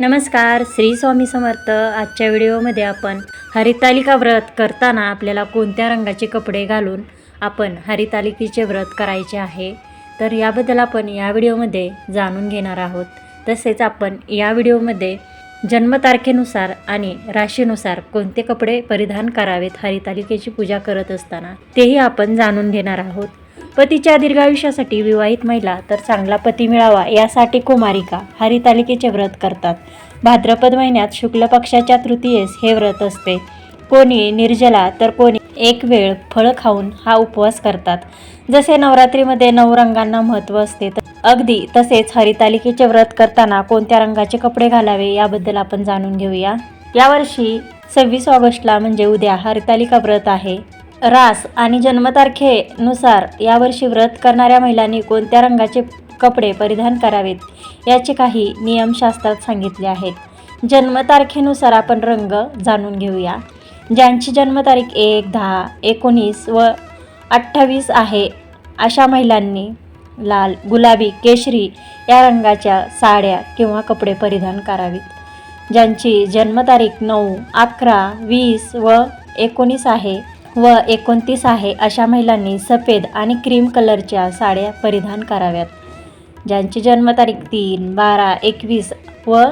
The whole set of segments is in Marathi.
नमस्कार श्री स्वामी समर्थ. आजच्या व्हिडिओमध्ये आपण हरितालिका व्रत करताना आपल्याला कोणत्या रंगाचे कपडे घालून आपण हरितालिकेचे व्रत करायचे आहे तर याबद्दल आपण या व्हिडिओमध्ये जाणून घेणार आहोत. तसेच आपण या व्हिडिओमध्ये जन्मतारखेनुसार आणि राशीनुसार कोणते कपडे परिधान करावेत हरितालिकेची पूजा करत असताना तेही आपण जाणून घेणार आहोत. पतीच्या दीर्घायुष्यासाठी विवाहित महिला तर चांगला पती मिळावा यासाठी कुमारिका हरितालिकेचे व्रत करतात. भाद्रपद महिन्यात शुक्ल पक्षाच्या तृतीयेस हे व्रत असते. कोणी निर्जला तर कोणी एक वेळ फळं खाऊन हा उपवास करतात. जसे नवरात्रीमध्ये नऊ रंगांना महत्त्व असते तर अगदी तसेच हरितालिकेचे व्रत करताना कोणत्या रंगाचे कपडे घालावे याबद्दल आपण जाणून घेऊया. यावर्षी सव्वीस ऑगस्टला म्हणजे उद्या हरितालिका व्रत आहे. रास आणि जन्मतारखेनुसार यावर्षी व्रत करणाऱ्या महिलांनी कोणत्या रंगाचे कपडे परिधान करावेत याचे काही नियम शास्त्रात सांगितले आहेत. जन्मतारखेनुसार आपण रंग जाणून घेऊया. ज्यांची जन्मतारीख एक दहा एकोणीस व अठ्ठावीस आहे अशा महिलांनी लाल गुलाबी केशरी या रंगाच्या साड्या किंवा कपडे परिधान करावीत. ज्यांची जन्मतारीख नऊ अकरा वीस व एकोणीस आहे व एकोणतीस आहे अशा महिलांनी सफेद आणि क्रीम कलरच्या साड्या परिधान कराव्यात. ज्यांची जन्मतारीख तीन बारा एकवीस व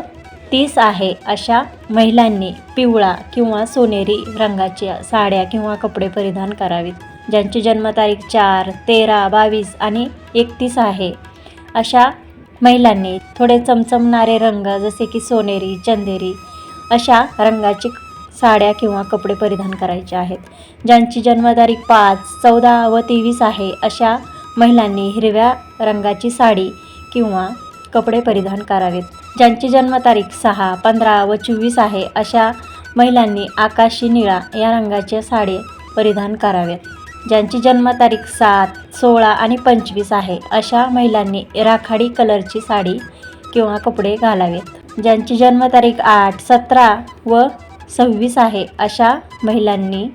तीस आहे अशा महिलांनी पिवळा किंवा सोनेरी रंगाच्या साड्या किंवा कपडे परिधान करावीत. ज्यांची जन्मतारीख चार तेरा बावीस आणि एकतीस आहे अशा महिलांनी थोडे चमचमणारे रंग जसे की सोनेरी चंदेरी अशा रंगाची साड्या किंवा कपडे परिधान करायचे आहेत. ज्यांची जन्मतारीख पाच चौदा व तेवीस आहे अशा महिलांनी हिरव्या रंगाची साडी किंवा कपडे परिधान करावेत. ज्यांची जन्मतारीख सहा पंधरा व चोवीस आहे अशा महिलांनी आकाशी निळा या रंगाच्या साडी परिधान कराव्यात ज्यांची जन्मतारीख सात सोळा आणि पंचवीस आहे अशा महिलांनी राखाडी कलरची साडी किंवा कपडे घालावेत. ज्यांची जन्मतारीख आठ सतरा व सव्वीस आहे अशा महिलांनी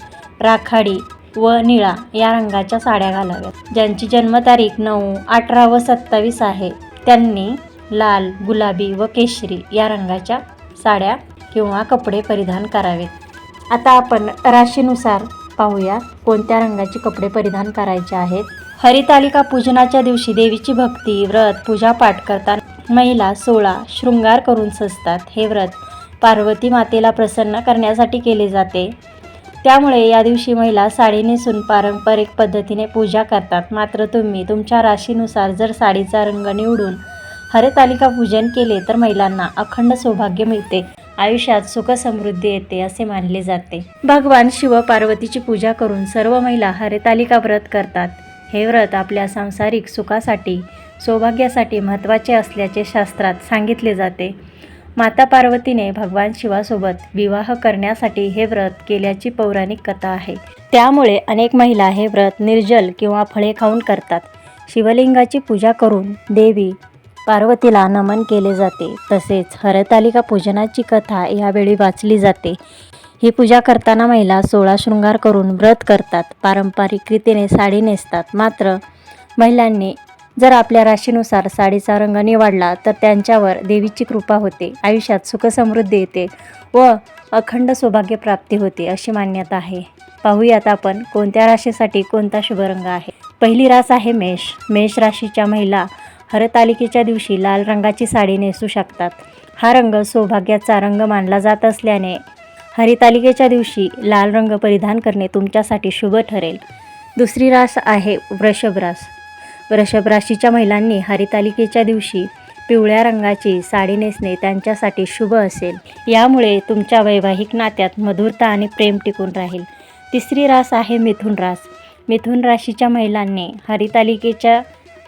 राखाडी व निळा या रंगाच्या साड्या घालाव्यात. ज्यांची जन्मतारीख नऊ अठरा व सत्तावीस आहे त्यांनी लाल गुलाबी व केशरी या रंगाच्या साड्या किंवा कपडे परिधान करावेत. आता आपण राशीनुसार पाहूया कोणत्या रंगाचे कपडे परिधान करायचे आहेत. हरितालिका पूजनाच्या दिवशी देवीची भक्ती व्रत पूजापाठ करताना महिला सोळा शृंगार करून सजतात. हे व्रत पार्वती मातेला प्रसन्न करण्यासाठी केले जाते. त्यामुळे या दिवशी महिला साडी नेसून पारंपरिक पद्धतीने पूजा करतात. मात्र तुम्ही तुमच्या राशीनुसार जर साडीचा रंग निवडून हरतालिका पूजन केले तर महिलांना अखंड सौभाग्य मिळते. आयुष्यात सुख समृद्धी येते असे मानले जाते. भगवान शिव पार्वतीची पूजा करून सर्व महिला हरतालिका व्रत करतात. हे व्रत आपल्या सांसारिक सुखासाठी सौभाग्यासाठी महत्त्वाचे असल्याचे शास्त्रात सांगितले जाते. माता पार्वतीने भगवान शिवासोबत विवाह करण्यासाठी हे व्रत केल्याची पौराणिक कथा आहे. त्यामुळे अनेक महिला हे व्रत निर्जल किंवा फळे खाऊन करतात. शिवलिंगाची पूजा करून देवी पार्वतीला नमन केले जाते. तसेच हरतालिका पूजनाची कथा यावेळी वाचली जाते. ही पूजा करताना महिला सोळा शृंगार करून व्रत करतात. पारंपरिक रीतीने साडी नेसतात. मात्र महिलांनी जर आपल्या राशीनुसार साडीचा रंग निवडला तर त्यांच्यावर देवीची कृपा होते आयुष्यात सुखसमृद्धी येते व अखंड सौभाग्य प्राप्ती होते अशी मान्यता आहे. पाहूयात आपण कोणत्या राशीसाठी कोणता शुभ रंग आहे. पहिली रास आहे मेष. मेष राशीच्या महिला हरतालिकेच्या दिवशी लाल रंगाची साडी नेसू शकतात. हा रंग सौभाग्याचा रंग मानला जात असल्याने हरितालिकेच्या दिवशी लाल रंग परिधान करणे तुमच्यासाठी शुभ ठरेल. दुसरी रास आहे वृषभ रास. वृषभ राशीच्या महिलांनी हरितालिकेच्या दिवशी पिवळ्या रंगाची साडी नेसणे त्यांच्यासाठी शुभ असेल. यामुळे तुमच्या वैवाहिक नात्यात मधुरता आणि प्रेम टिकून राहील. तिसरी रास आहे मिथुन रास. मिथुन राशीच्या महिलांनी हरितालिकेच्या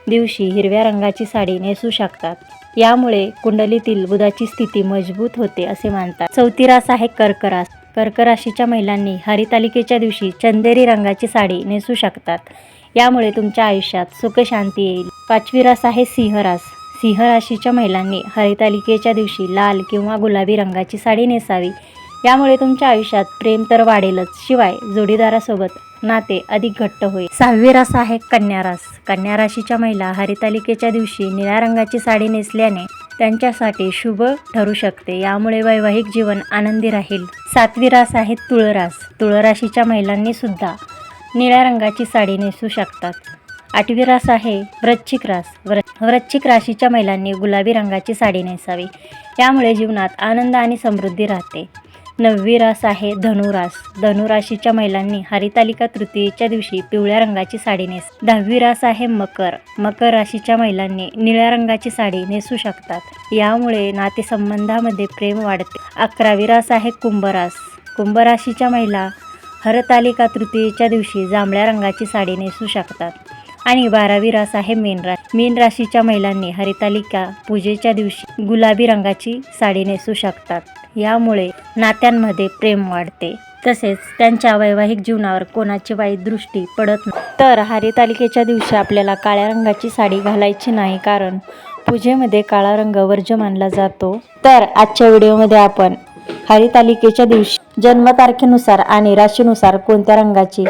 दिवशी हिरव्या रंगाची साडी नेसू शकतात. यामुळे कुंडलीतील बुधाची स्थिती मजबूत होते असे मानतात. चौथी रास आहे कर्क रास. कर्क राशीच्या महिलांनी हरितालिकेच्या दिवशी चंदेरी रंगाची साडी नेसू शकतात. यामुळे तुमच्या आयुष्यात सुखशांती येईल. पाचवी रास आहे सिंहरास. सिंह राशीच्या महिलांनी हरितालिकेच्या दिवशी लाल किंवा गुलाबी रंगाची साडी नेसावी. यामुळे तुमच्या आयुष्यात प्रेम तर वाढेलच. शिवाय जोडीदारासोबत नाते अधिक घट्ट होईल. सहावी रास आहे कन्या रास कन्या राशीच्या महिला हरितालिकेच्या दिवशी निळ्या रंगाची साडी नेसल्याने त्यांच्यासाठी शुभ ठरू शकते. यामुळे वैवाहिक जीवन आनंदी राहील. सातवी रास आहे तुळरास. तुळराशीच्या महिलांनी सुद्धा निळ्या रंगाची साडी नेसू शकतात. आठवी रास आहे वृश्चिक रास. व्र वृश्चिक राशीच्या महिलांनी गुलाबी रंगाची साडी नेसावी. यामुळे जीवनात आनंद आणि समृद्धी राहते. नववी रास आहे धनुरास. धनुराशीच्या महिलांनी हरितालिका तृतीयेच्या दिवशी पिवळ्या रंगाची साडी नेस दहावी रास आहे मकर. मकर राशीच्या महिलांनी निळ्या रंगाची साडी नेसू शकतात. यामुळे नातेसंबंधामध्ये प्रेम वाढते. अकरावी रास आहे कुंभरास. कुंभराशीच्या महिला हरतालिका तृतीयेच्या दिवशी जांभळ्या रंगाची साडी नेसू शकतात. आणि बारावी रास आहे मीन रास मीन राशीच्या महिलांनी हरितालिका पूजेच्या दिवशी गुलाबी रंगाची साडी नेसू शकतात. यामुळे नात्यांमध्ये प्रेम वाढते. तसेच त्यांच्या वैवाहिक जीवनावर कोणाची वाईट दृष्टी पडत नाही. तर हरितालिकेच्या दिवशी आपल्याला काळ्या रंगाची साडी घालायची नाही कारण पूजेमध्ये काळा रंग वर्ज्य मानला जातो. तर आजच्या व्हिडिओमध्ये आपण हरितालिकेच्या दिवशी. जन्मतारखेनुसार आणि राशीनुसार कोणत्या रंगाची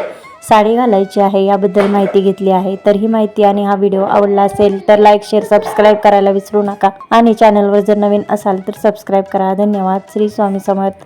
साडी घालायची आहे याबद्दल माहिती घेतली आहे. तर ही माहिती आणि हा व्हिडिओ आवडला असेल तर लाईक शेअर सबस्क्राईब करायला विसरू नका. आणि चॅनलवर जर नवीन असाल तर सबस्क्राईब करा. धन्यवाद. श्री स्वामी समर्थ.